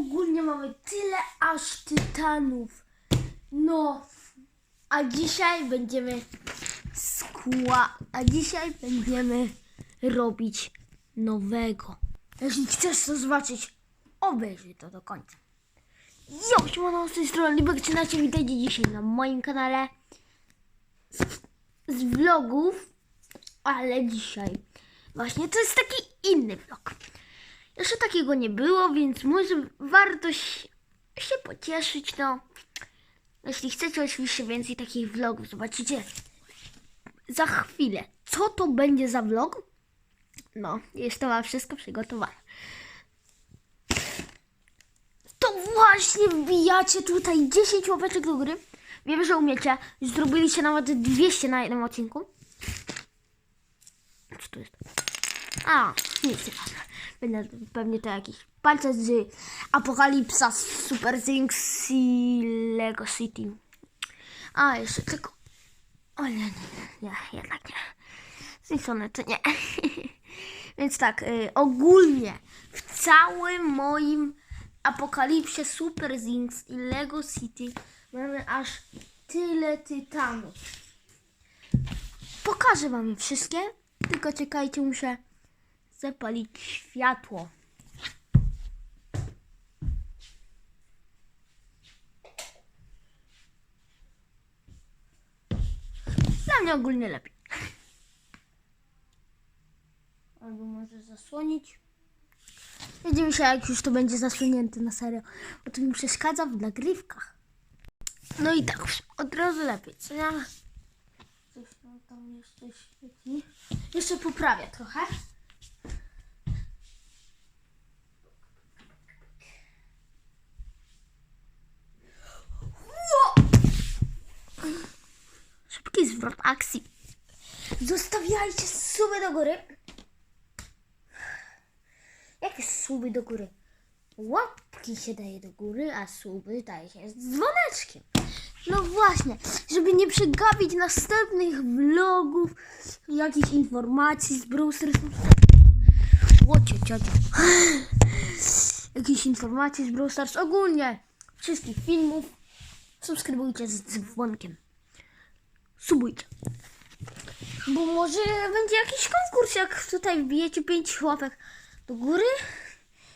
ogólnie mamy tyle aż tytanów. No, a dzisiaj będziemy skła... A dzisiaj będziemy robić nowego. Jeśli chcesz to zobaczyć, obejrzyj to do końca. Jo, siemano, z tej strony Libek, czy nacie witajcie dzisiaj na moim kanale z, z vlogów, ale dzisiaj właśnie to jest taki inny vlog. Jeszcze takiego nie było, więc może warto się, pocieszyć, no. Jeśli chcecie oczywiście więcej takich vlogów, zobaczycie za chwilę, co to będzie za vlog. No, jest to mam wszystko przygotowane. To właśnie wbijacie tutaj 10 łapeczek do góry. Wiem, że umiecie. Zrobiliście nawet 200 na jednym odcinku. Co to jest? A, nic nie ważne. Będę pewnie to jakiś palce z Apokalipsa z Super Things i Lego City. A, jeszcze tylko... O nie, nie, nie, jednak nie. Z tej strony to nie. Więc tak, y, ogólnie w całym moim Apokalipsie Super Things i Lego City mamy aż tyle tytanów. Pokażę wam wszystkie, tylko czekajcie, muszę zapalić światło. Dla mnie ogólnie lepiej. Albo może zasłonić. Widzimy się, jak już to będzie zasłonięte na serio. Bo to mi przeszkadza w nagrywkach. No i tak, od razu lepiej, co ja? Coś tam, tam jeszcze świeci. Jeszcze poprawię trochę. Szybki zwrot akcji. Zostawiajcie suby do góry. Jakie suby do góry? Łapki się daje do góry, a suby daje się z dzwoneczkiem. No właśnie, żeby nie przegapić następnych vlogów, jakichś informacji z Brewsters. Łocie, ciocia. Jakichś informacji z Brawl. Ogólnie wszystkich filmów. Subskrybujcie z dzwonkiem. Subujcie. Bo może będzie jakiś konkurs, jak tutaj wbijecie 5 łapek do góry.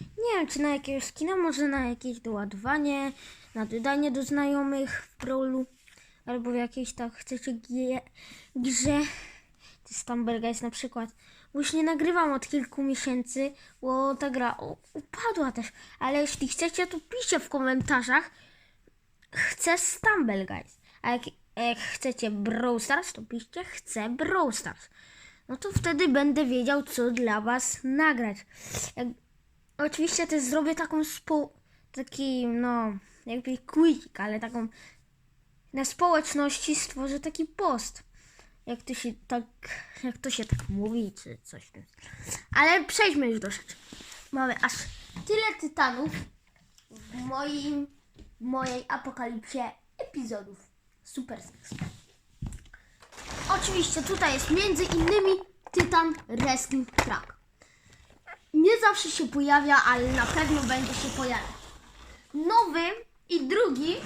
Nie wiem, czy na jakiegoś skina, może na jakieś doładowanie, na dodanie do znajomych w Brawlu, albo w jakiejś tak chcecie grze. To Stumberga jest na przykład. Bo już nie nagrywam od kilku miesięcy, bo ta gra upadła też. Ale jeśli chcecie, to piszcie w komentarzach. Chcę Stumble Guys. A jak, jak chcecie Brawl Stars, to piszcie chcę Brawl Stars. No to wtedy będę wiedział, co dla was nagrać. Jak, oczywiście też zrobię taką spo, taki, no, jakby quick, ale taką na społeczności stworzę taki post. Jak to się tak, jak to się tak mówi, czy coś. Ale przejdźmy już do rzeczy. Mamy aż tyle tytanów w moim, mojej apokalipsie epizodów Super Sex. Oczywiście tutaj jest między innymi Tytan Wrestling Track. Nie zawsze się pojawia, ale na pewno będzie się pojawiać. Nowy i drugi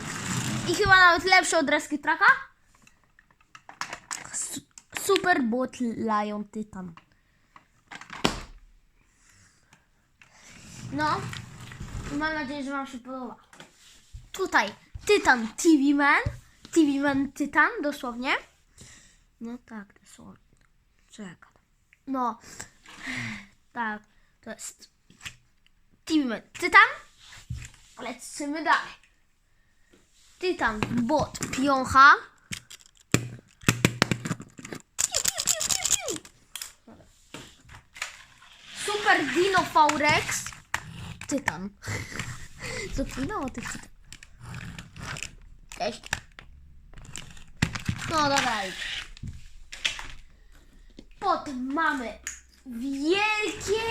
i chyba nawet lepszy od Wrestling Tracka Su- Super Bot Lion Tytan. No, mam nadzieję, że Wam się podoba. Tutaj Tytan TV Man, TV Man Tytan, dosłownie. No tak, dosłownie. Czekaj. No, tak, to jest TV Man Tytan. Lecimy dalej. Tytan Bot Piącha. Super Dino V-Rex. Tytan. Zapomniało o tych tytan. Cześć. No dobra. Potem mamy wielkie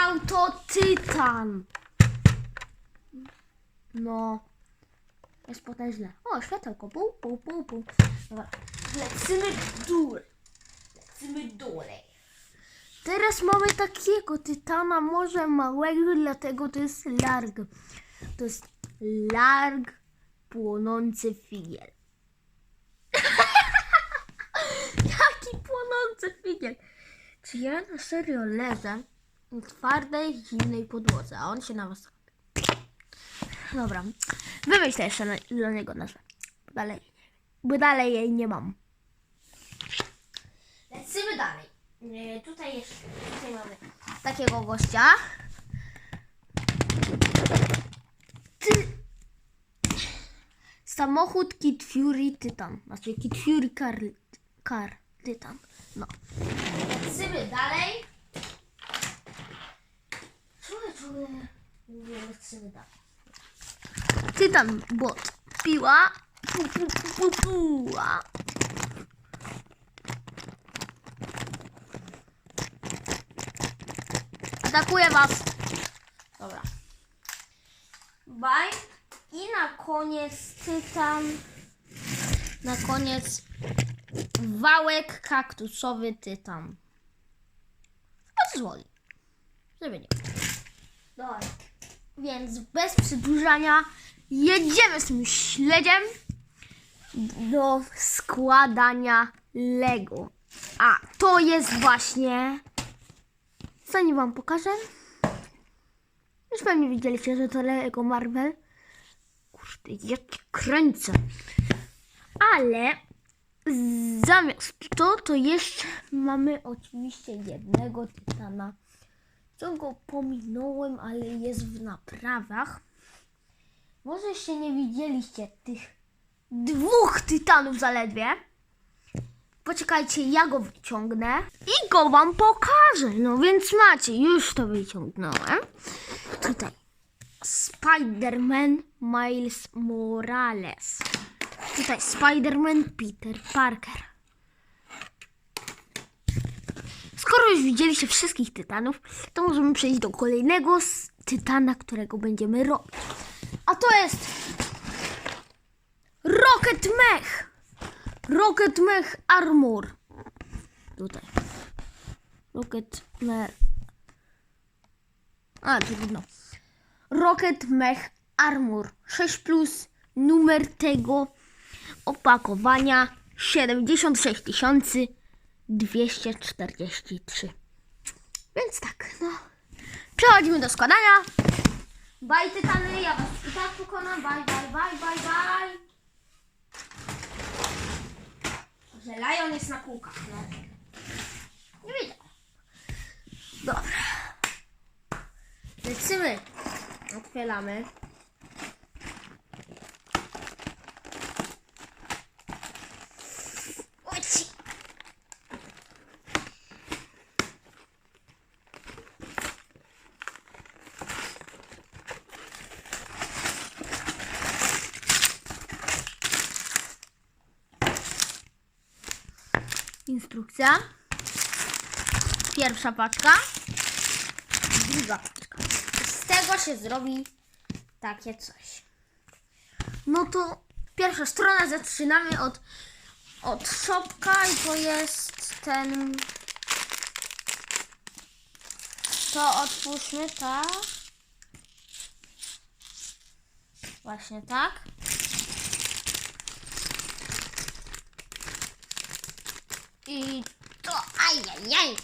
auto Tytan. No. Jest potężne. O, światełko. Pół, pół, pół, pół. Dobra. Lecimy w dół. Lecimy dalej. Teraz mamy takiego tytana, może małego, dlatego to jest larg. To jest larg płonący figiel. Jaki płonący figiel? Czy ja na serio leżę na twardej, zimnej podłodze, a on się na was... Dobra, wymyślę jeszcze na, dla niego nazwę. Dalej, bo dalej jej nie mam. Lecimy dalej. E, Tutaj jeszcze tutaj mamy takiego gościa. Samochód Kid Fury Tytan. Znaczy Kid Fury Car, Car Tytan. No. Lecimy dalej. Czuję, czuję. Mówię, lecimy dalej. Tytan bot. Piła. Pu, pu, pu, pu, puła. Atakuję was. Dobra. Bye. I na koniec tytan. Na koniec wałek kaktusowy tytan. Odzwoli. Żeby nie. Dobra. Więc bez przedłużania jedziemy z tym śledziem do składania Lego. A to jest właśnie Zanim wam pokażę. Już pewnie widzieliście, że to Lego Marvel. Kurde, ja cię kręcę. Ale zamiast to, to jeszcze mamy oczywiście jednego tytana. Co go pominąłem, ale jest w naprawach. Może jeszcze nie widzieliście tych dwóch tytanów zaledwie. Poczekajcie, ja go wyciągnę i go wam pokażę. No więc macie, już to wyciągnąłem. Tutaj Spider-Man Miles Morales. Tutaj Spider-Man Peter Parker. Skoro już widzieliście wszystkich tytanów, to możemy przejść do kolejnego tytana, którego będziemy robić. A to jest Rocket Mech. Rocket Mech Armor. Tutaj. Rocket Mech. A, trudno. Rocket Mech Armor 6 plus numer tego opakowania 76 243. Więc tak, no. Przechodzimy do składania. Bye tytany, ja was i tak pokonam. Bye, bye, bye, bye, bye. Że Lion jest na kółkach, no. Nie widzę. Dobra. Lecimy. Instrukcja. Pierwsza paczka. Druga się zrobi takie coś. No to pierwsza strona zaczynamy od, od szopka i to jest ten. To otwórzmy, tak. Właśnie tak. I to ajajaj.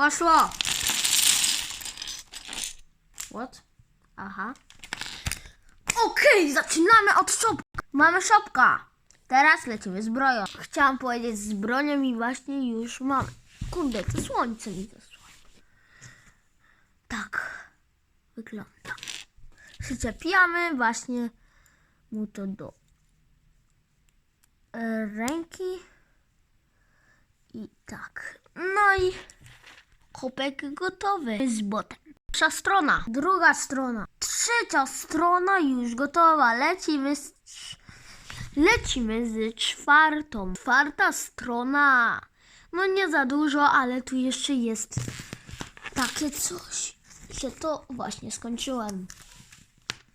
Poszło. What? Aha. Okej, zaczynamy od szopka. Mamy szopka. Teraz lecimy z bronią. Chciałam powiedzieć z bronią i właśnie już mamy. Kurde, to słońce mi zasłania. Tak wygląda. Przyczepiamy właśnie mu to do e, ręki. I tak. No i kopek gotowy z botem. Pierwsza strona, druga strona, trzecia strona już gotowa. Lecimy z, lecimy z czwartą. Czwarta strona. No nie za dużo, ale tu jeszcze jest takie coś. Się to właśnie skończyłem.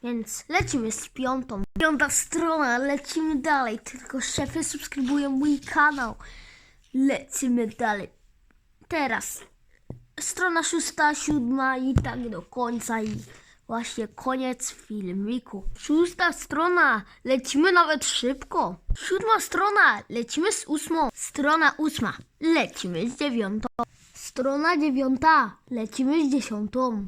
Więc lecimy z piątą. Piąta strona, lecimy dalej. Tylko szefy subskrybują mój kanał. Lecimy dalej. Teraz strona szósta, siódma i tak do końca i właśnie koniec filmiku. Szósta strona, lecimy nawet szybko. Siódma strona, lecimy z ósmą. Strona ósma, lecimy z dziewiątą. Strona dziewiąta, lecimy z dziesiątą.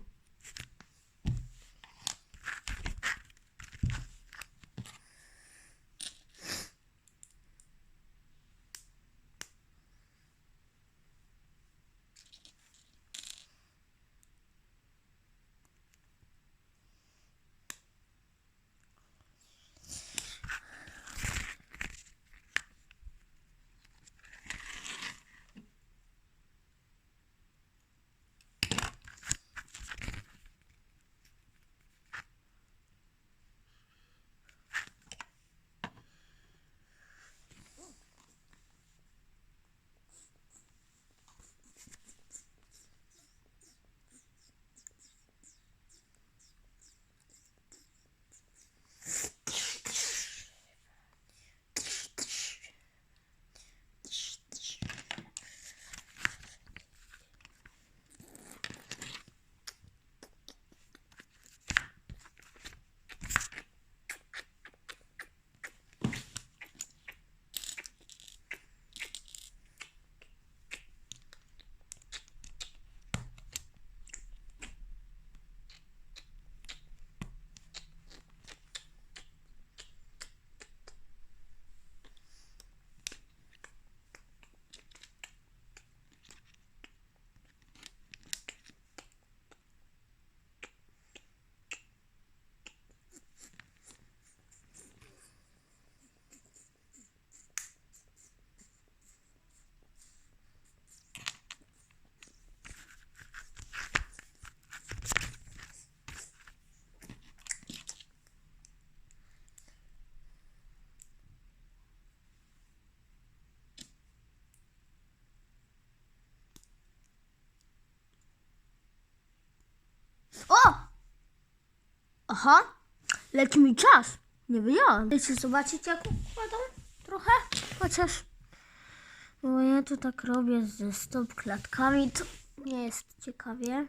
Aha, leci mi czas. Nie wiedziałam. Chcecie zobaczyć jak układam trochę? Chociaż... Bo ja to tak robię ze stop klatkami, to nie jest ciekawie.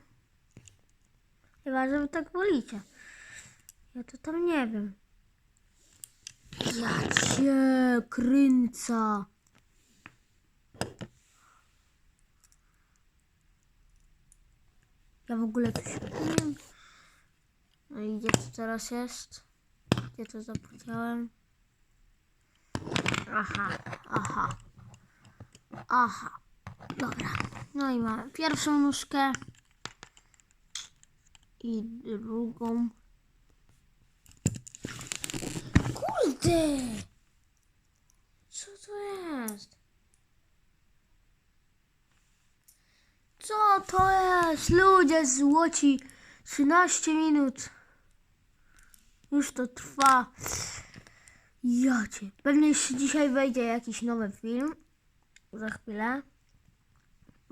Chyba, że wy tak wolicie. Ja to tam nie wiem. Ja cię kręca. Ja w ogóle coś nie wiem. No i gdzie to teraz jest? Gdzie to zapomniałem? Aha, aha. Aha. Dobra. No i mamy pierwszą nóżkę. I drugą. Kurde! Co to jest? Co to jest? Ludzie złoci. 13 minut. Już to trwa. Jacie. Pewnie jeszcze dzisiaj wejdzie jakiś nowy film. Za chwilę.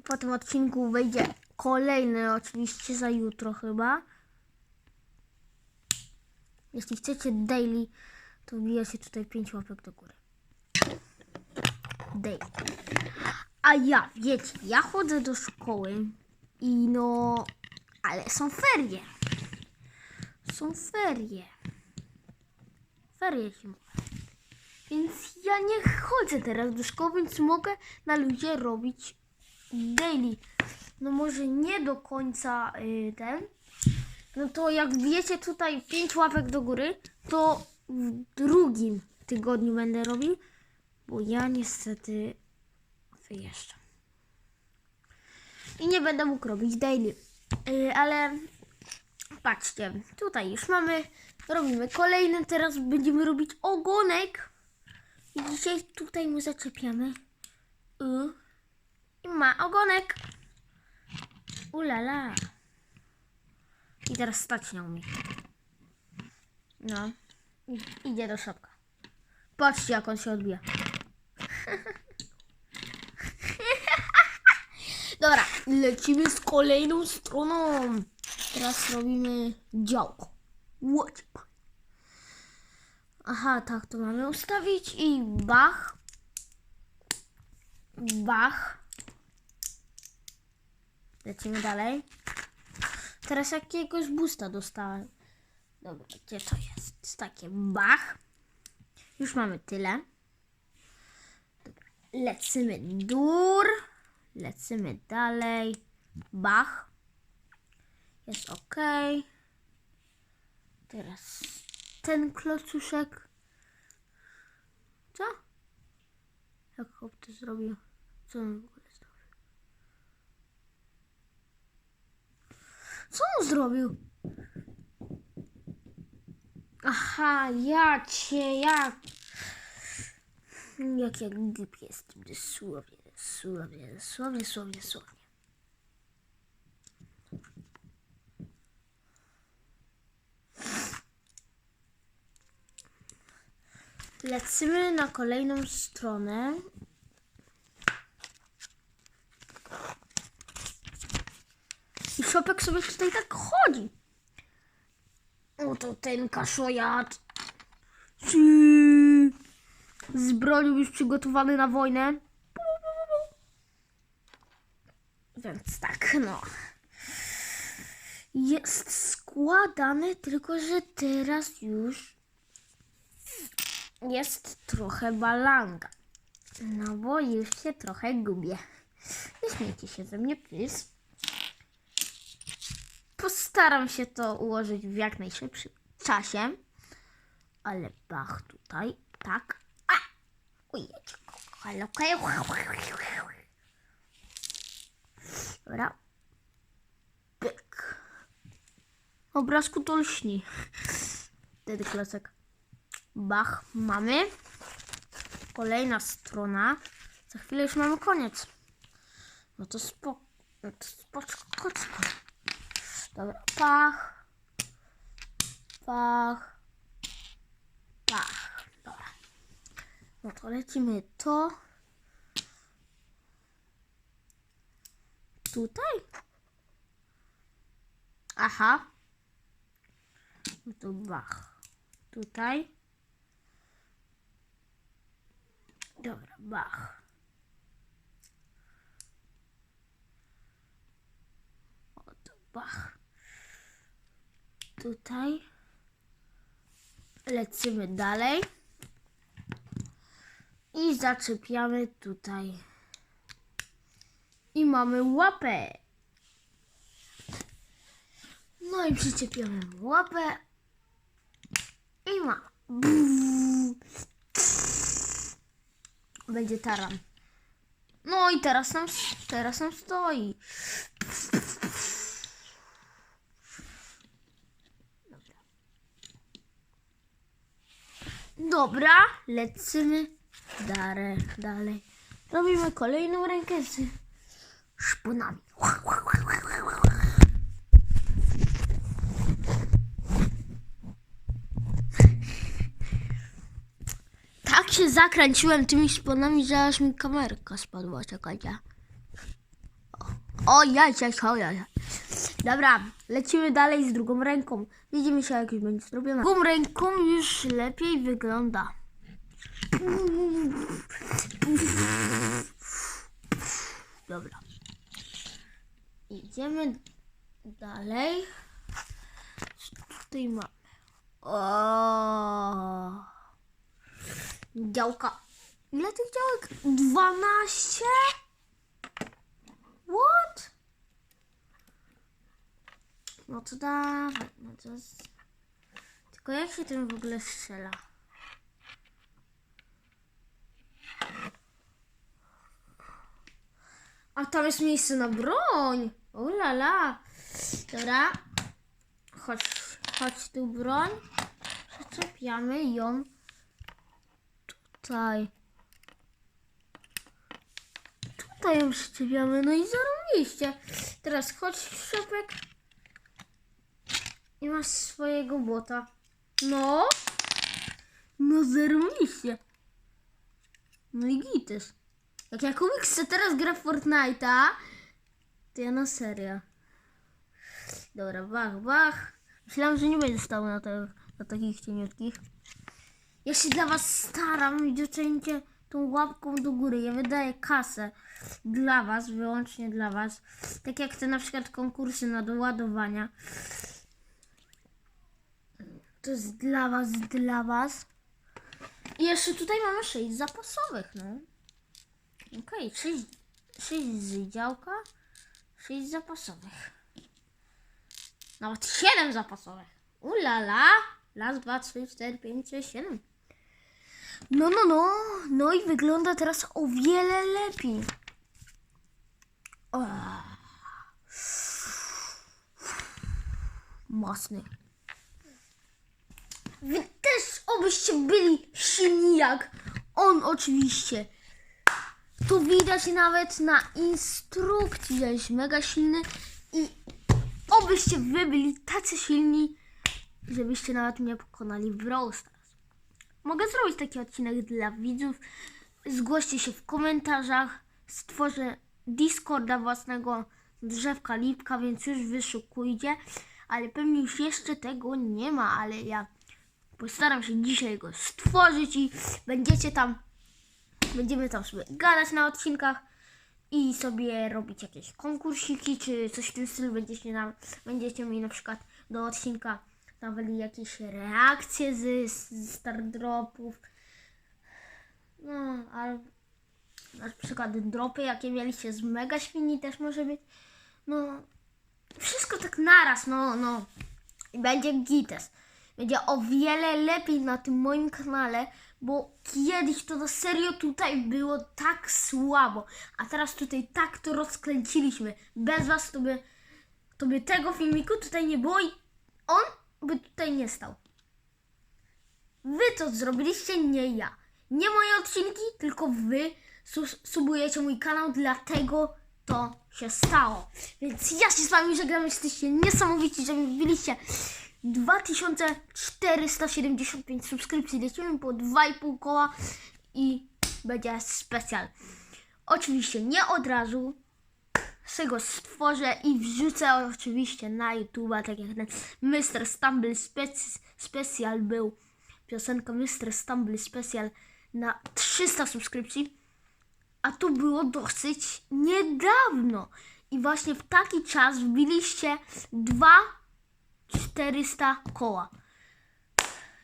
Po tym odcinku wejdzie kolejny, oczywiście za jutro chyba. Jeśli chcecie daily, to wbijacie tutaj 5 łapek do góry. Daily. A ja, wiecie, ja chodzę do szkoły i no, ale są ferie. Są ferie. Mówi. Więc ja nie chodzę teraz do szkoły, więc mogę na ludzie robić daily. No może nie do końca y, ten. No to jak wiecie tutaj 5 łapek do góry, to w drugim tygodniu będę robił, bo ja niestety wyjeżdżam. I nie będę mógł robić daily. Yy, ale patrzcie, tutaj już mamy, robimy kolejny, teraz będziemy robić ogonek. I dzisiaj tutaj mu zaczepiamy. Y, I ma ogonek. Ulala. I teraz stać nie umie. No. I, idzie do szopka. Patrzcie jak on się odbija. Dobra, lecimy z kolejną stroną. Teraz robimy działko. Łodzie. Aha, tak to mamy ustawić i bach. Bach. Lecimy dalej. Teraz jakiegoś boosta dostałem. Dobra, gdzie to jest? Takie bach. Już mamy tyle. Dobra. Lecimy dur. Lecimy dalej. Bach. Jest ok. Teraz ten klocuszek. Co? Jak chłop to zrobił? Co on w ogóle zrobił? Co on zrobił? Aha, ja cię, jak... Jak ja głupi jestem, dosłownie, dosłownie, dosłownie, dosłownie, dosłownie. Lecimy na kolejną stronę. I Szopek sobie tutaj tak chodzi. Oto ten kaszojat. Z bronią już przygotowany na wojnę? Więc tak, no. Jest składany, tylko że teraz już jest trochę balanga. No bo już się trochę gubię. Nie śmiejcie się ze mnie, please. Postaram się to ułożyć w jak najszybszym czasie. Ale bach tutaj, tak. A! Ujeczko, halo. Dobra. Pyk. Obrazku to lśni. Wtedy klocek. Bach, mamy. Kolejna strona. Za chwilę już mamy koniec. No to spoko. No Dobra, pach. Pach. Pach. Dobra. No to lecimy to. Tutaj? Aha. No to bach. Tutaj. Dobra, bach. Oto bach. Tutaj. Lecimy dalej. I zaczepiamy tutaj. I mamy łapę. No i przyczepiamy łapę. I ma. Będzie taran. No i teraz nam, teraz nam stoi. Dobra, lecimy dalej. dalej. Robimy kolejną rękę z szponami. Tak się zakręciłem tymi szponami, że aż mi kamerka spadła. Czekajcie. O, jaj, jaj, o, jaj. Dobra, lecimy dalej z drugą ręką. Widzimy się, jak już będzie zrobiona. Drugą ręką już lepiej wygląda. Dobra. Idziemy dalej. Co tutaj mamy? O. Działka. Ile tych działek? 12? What? No to dawaj. No to jest... Tylko jak się tym w ogóle strzela? A tam jest miejsce na broń. Ulala. Dobra. Chodź, chodź tu broń. Przyczepiamy ją tutaj. Tutaj ją przyczepiamy. No i zarobiliście. Teraz chodź, Szopek. I masz swojego bota. No. No zarobiliście. No i gites. Jak Jakubik chce teraz gra w Fortnite'a, to ja na serio. Dobra, bach, bach. Myślałam, że nie będzie stał na, te, na takich cieniutkich. Ja się dla was staram i docenicie tą łapką do góry. Ja wydaję kasę dla Was, wyłącznie dla Was. Tak jak te na przykład konkursy na doładowania. To jest dla Was, dla Was. I jeszcze tutaj mamy 6 zapasowych, no. Okej, 6, 6 z działka, 6 zapasowych. Nawet 7 zapasowych. Ulala! Raz, dwa, trzy, cztery, pięć, sześć. No, no, no. No i wygląda teraz o wiele lepiej. O. Mocny. Wy też obyście byli silni jak on oczywiście. To widać nawet na instrukcji, że jest mega silny i obyście wy byli tacy silni, żebyście nawet mnie pokonali w. Mogę zrobić taki odcinek dla widzów. Zgłoście się w komentarzach. Stworzę Discorda własnego drzewka lipka, więc już wyszukujcie. Ale pewnie już jeszcze tego nie ma, ale ja postaram się dzisiaj go stworzyć i będziecie tam, będziemy tam sobie gadać na odcinkach i sobie robić jakieś konkursiki, czy coś w tym stylu. Będziecie, nam, będziecie mi na przykład do odcinka dawali jakieś reakcje z, z Stardropów. No, albo na przykład dropy, jakie mieliście z Mega Świni też może być. No, wszystko tak naraz, no, no. I będzie gites. Będzie o wiele lepiej na tym moim kanale, bo kiedyś to na serio tutaj było tak słabo, a teraz tutaj tak to rozkręciliśmy. Bez was to by, to by tego filmiku tutaj nie było i on by tutaj nie stał. Wy to zrobiliście, nie ja. Nie moje odcinki, tylko wy su- subujecie mój kanał, dlatego to się stało. Więc ja się z wami żegnam, jesteście niesamowici, że mi wbiliście 2475 subskrypcji. Lecimy po 2,5 koła i będzie specjal. Oczywiście nie od razu, sobie go stworzę i wrzucę oczywiście na YouTube, tak jak ten Mr. Stumble Spec- Special był. Piosenka Mr. Stumble Special na 300 subskrypcji. A to było dosyć niedawno. I właśnie w taki czas wbiliście 2400 koła.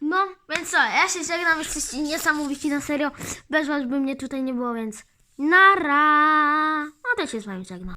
No, więc co, ja się żegnam, jesteście niesamowici na serio. Bez was by mnie tutaj nie było, więc nara. No to się z wami żegnam.